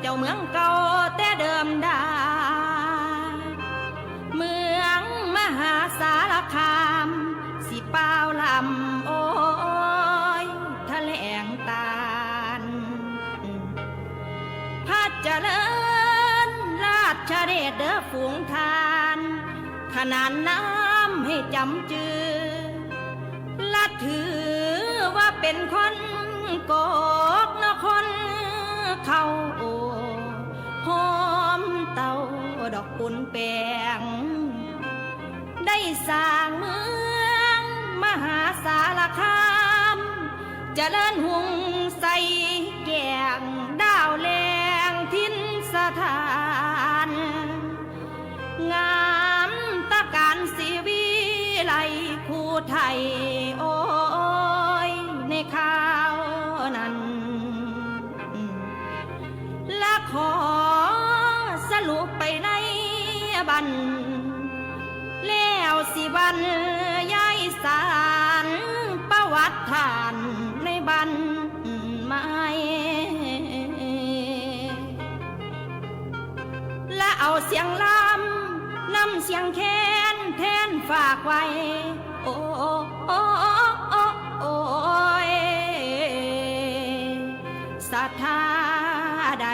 เจ้าเมืองเก่าแต่เดิมดา เมืองมหาสารคาม สิเป้าลำโอ้ยทะเลงตาลพัดเจริญราชเดชเด้อฝูงทาน ขนานน้ำให้จำจือละถือว่าเป็นคนโกกนคนเขาโอ ดอกปุ่นแปงได้สร้างเมืองมหาสารคามจเจริญหุงใสแกงดาวแรงทินสถาน งามตะการสีวิไลผู้ไทย เสียงลำนำเสียงแคนแทนฝากไว้ โอ้โอ้โอ้โอ้โอ้ยศรัทธาใด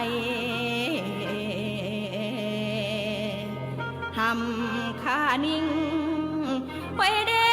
ทำข้านิ่งไว้เด้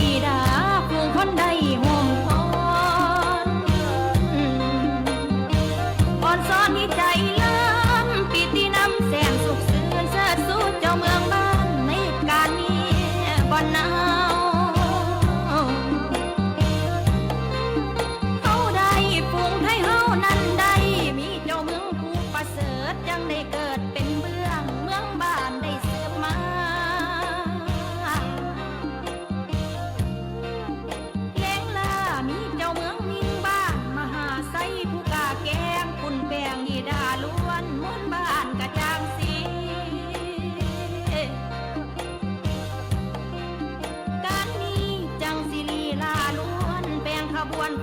你的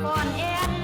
One. air.